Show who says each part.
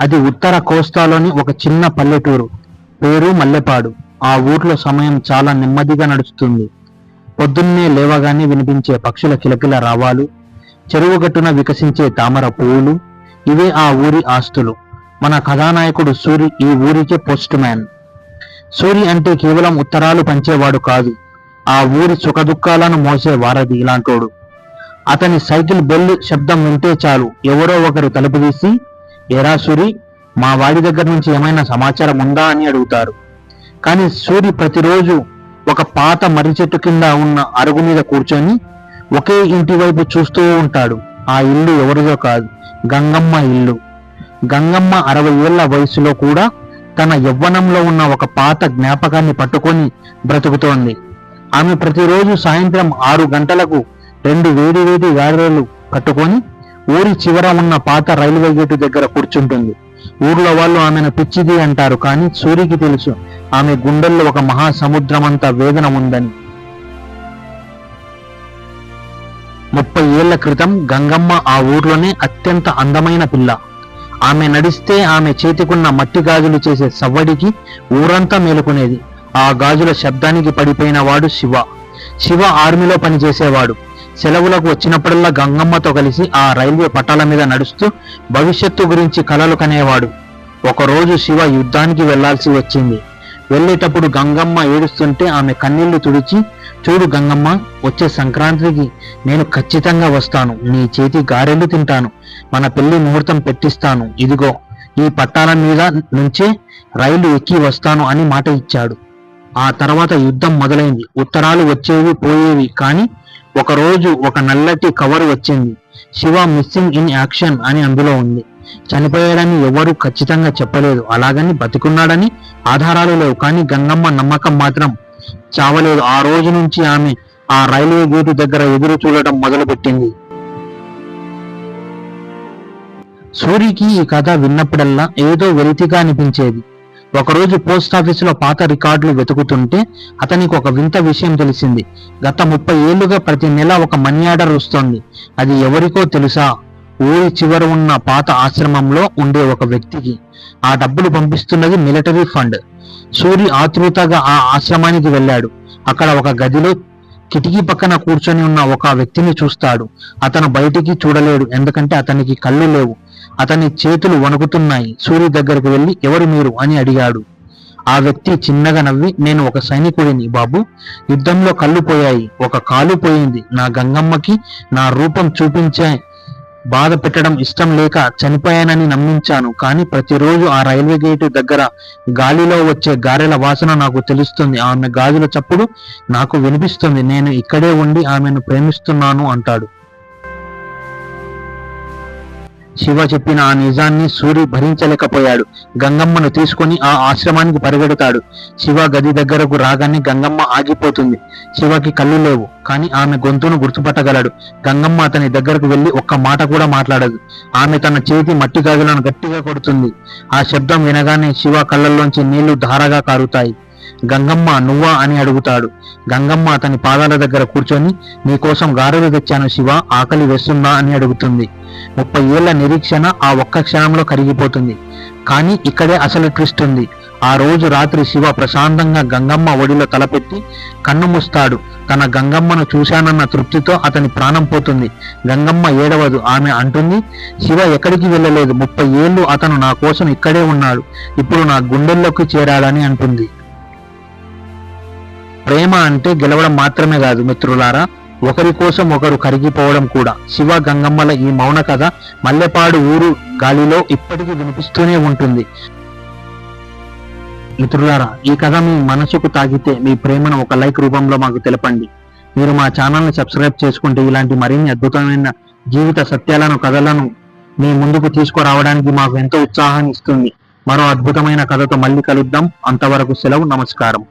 Speaker 1: అది ఉత్తర కోస్తాలోని ఒక చిన్న పల్లెటూరు. పేరు మల్లెపాడు. ఆ ఊర్లో సమయం చాలా నెమ్మదిగా నడుస్తుంది. పొద్దున్నే లేవగానే వినిపించే పక్షుల కిలకిల రావాలు చెరువు గట్టున వికసించే తామర పువ్వులు ఇవే ఆ ఊరి ఆస్తులు. మన కథానాయకుడు సూరి ఈ ఊరికే పోస్ట్ మ్యాన్. సూరి అంటే కేవలం ఉత్తరాలు పంచేవాడు కాదు ఆ ఊరి సుఖదుఖాలను మోసే వారధి ఇలాంటోడు. అతని సైకిల్ బెల్ శబ్దం వింటే చాలు ఎవరో ఒకరు తలుపు తీసి ఏరా సూరి మా వాడి దగ్గర నుంచి ఏమైనా సమాచారం ఉందా అని అడుగుతారు. కానీ సూరి ప్రతిరోజు ఒక పాత మర్రి చెట్టు కింద ఉన్న అరుగు మీద కూర్చొని ఒకే ఇంటి వైపు చూస్తూ ఉంటాడు. ఆ ఇల్లు ఎవరిదో కాదు గంగమ్మ ఇల్లు. గంగమ్మ అరవై ఏళ్ళ వయసులో కూడా తన యవ్వనంలో ఉన్న ఒక పాత జ్ఞాపకాన్ని పట్టుకొని బ్రతుకుతోంది. ఆమె ప్రతిరోజు సాయంత్రం ఆరు గంటలకు రెండు వేడి వేడి గారెలు పట్టుకొని ఊరి చివర ఉన్న పాత రైల్వే గేటు దగ్గర కూర్చుంటుంది. ఊర్లో వాళ్ళు ఆమెను పిచ్చిది అంటారు కానీ సూరికి తెలుసు ఆమె గుండెల్లో ఒక మహాసముద్రమంత వేదన ఉందని. ముప్పై ఏళ్ళ క్రితం గంగమ్మ ఆ ఊర్లోనే అత్యంత అందమైన పిల్ల. ఆమె నడిస్తే ఆమె చేతికున్న మట్టి గాజులు చేసే సవ్వడికి ఊరంతా మేలుకునేది. ఆ గాజుల శబ్దానికి పడిపోయిన వాడు శివ. శివ ఆర్మీలో పనిచేసేవాడు. సెలవులకు వచ్చినప్పుడల్లా గంగమ్మతో కలిసి ఆ రైల్వే పట్టాల మీద నడుస్తూ భవిష్యత్తు గురించి కలలు కనేవాడు. ఒకరోజు శివ యుద్ధానికి వెళ్ళాల్సి వచ్చింది. వెళ్ళేటప్పుడు గంగమ్మ ఏడుస్తుంటే ఆమె కన్నీళ్ళు తుడిచి చూడు గంగమ్మ వచ్చే సంక్రాంతికి నేను ఖచ్చితంగా వస్తాను. నీ చేతి గారెలు తింటాను. మన పెళ్ళి ముహూర్తం పెట్టిస్తాను. ఇదిగో ఈ పట్టాల మీద నుంచే రైలు ఎక్కి వస్తాను అని మాట ఇచ్చాడు. ఆ తర్వాత యుద్ధం మొదలైంది. ఉత్తరాలు వచ్చేవి పోయేవి. కానీ ఒకరోజు ఒక నల్లటి కవర్ వచ్చింది. శివ మిస్సింగ్ ఇన్ యాక్షన్ అని అందులో ఉంది. చనిపోయాడని ఎవరు ఖచ్చితంగా చెప్పలేదు. అలాగని బతికున్నాడని ఆధారాలు లేవు. కానీ గంగమ్మ నమ్మకం మాత్రం చావలేదు. ఆ రోజు నుంచి ఆమె ఆ రైల్వే గేటు దగ్గర ఎదురు చూడటం మొదలుపెట్టింది. సూరికి ఈ కథ విన్నప్పుడల్లా ఏదో వెలితిగా అనిపించేది. ఒకరోజు పోస్ట్ ఆఫీసులో పాత రికార్డులు వెతుకుతుంటే అతనికి ఒక వింత విషయం తెలిసింది. గత ముప్పై ఏళ్ళుగా ప్రతి నెల ఒక మనీ ఆర్డర్ వస్తోంది. అది ఎవరికో తెలుసా? ఊరి చివర ఉన్న పాత ఆశ్రమంలో ఉండే ఒక వ్యక్తికి. ఆ డబ్బులు పంపిస్తున్నది మిలిటరీ ఫండ్. సూరి ఆతృతగా ఆ ఆశ్రమానికి వెళ్ళాడు. అక్కడ ఒక గదిలో కిటికీ పక్కన కూర్చొని ఉన్న ఒక వ్యక్తిని చూస్తాడు. అతను బయటికి చూడలేడు. ఎందుకంటే అతనికి కళ్ళు లేవు. అతని చేతులు వణుకుతున్నాయి. సూర్య దగ్గరకు వెళ్ళి ఎవరు మీరు? అని అడిగాడు. ఆ వ్యక్తి చిన్నగా నవ్వి నేను ఒక సైనికుడిని బాబు. యుద్ధంలో కళ్ళు పోయాయి. ఒక కాలు పోయింది. నా గంగమ్మకి నా రూపం చూపించే బాధ పెట్టడం ఇష్టం లేక చనిపోయానని నమ్మించాను. కానీ ప్రతిరోజు ఆ రైల్వే గేటు దగ్గర గాలిలో వచ్చే గారెల వాసన నాకు తెలుస్తుంది. ఆమె గాజుల చప్పుడు నాకు వినిపిస్తుంది. నేను ఇక్కడే ఉండి ఆమెను ప్రేమిస్తున్నాను అంటాడు. శివ చెప్పిన ఆ నిజాన్ని సూరి భరించలేకపోయాడు. గంగమ్మను తీసుకొని ఆ ఆశ్రమానికి పరిగెడతాడు. శివ గది దగ్గరకు రాగానే గంగమ్మ ఆగిపోతుంది. శివకి కళ్ళు లేవు కానీ ఆమె గొంతును గుర్తుపట్టగలడు. గంగమ్మ అతని దగ్గరకు వెళ్ళి ఒక్క మాట కూడా మాట్లాడదు. ఆమె తన చేతి మట్టి గాజులను గట్టిగా కొడుతుంది. ఆ శబ్దం వినగానే శివ కళ్ళల్లోంచి నీళ్ళు ధారగా కారుతాయి. గంగమ్మ నువ్వా అని అడుగుతాడు. గంగమ్మ అతని పాదాల దగ్గర కూర్చొని నీకోసం గారెలు తెచ్చాను శివ ఆకలి వేస్తుందా? అని అడుగుతుంది. ముప్పై ఏళ్ళ నిరీక్షణ ఆ ఒక్క క్షణంలో కరిగిపోతుంది. కానీ ఇక్కడే అసలు ట్విస్ట్ ఉంది. ఆ రోజు రాత్రి శివ ప్రశాంతంగా గంగమ్మ ఒడిలో తలపెట్టి కన్ను మూస్తాడు. తన గంగమ్మను చూశానన్న తృప్తితో అతని ప్రాణం పోతుంది. గంగమ్మ ఏడవదు ఆమె అంటుంది. శివ ఎక్కడికి వెళ్ళలేదు. ముప్పై ఏళ్ళు అతను నా కోసం ఇక్కడే ఉన్నాడు. ఇప్పుడు నా గుండెల్లోకి చేరాడని అంటుంది. ప్రేమ అంటే గెలవడం మాత్రమే కాదు మిత్రులారా. ఒకరి కోసం ఒకరు కరిగిపోవడం కూడా. శివ గంగమ్మల ఈ మౌన కథ మల్లెపాడు ఊరు గాలిలో ఇప్పటికీ వినిపిస్తూనే ఉంటుంది. మిత్రులారా ఈ కథ మీ మనసుకు తాగితే మీ ప్రేమను ఒక లైక్ రూపంలో మాకు తెలపండి. మీరు మా ఛానల్ని సబ్స్క్రైబ్ చేసుకుంటే ఇలాంటి మరిన్ని అద్భుతమైన జీవిత సత్యాలను కథలను మీ ముందుకు తీసుకురావడానికి మాకు ఎంతో ఉత్సాహాన్ని ఇస్తుంది. మరో అద్భుతమైన కథతో మళ్ళీ కలుద్దాం. అంతవరకు సెలవు నమస్కారం.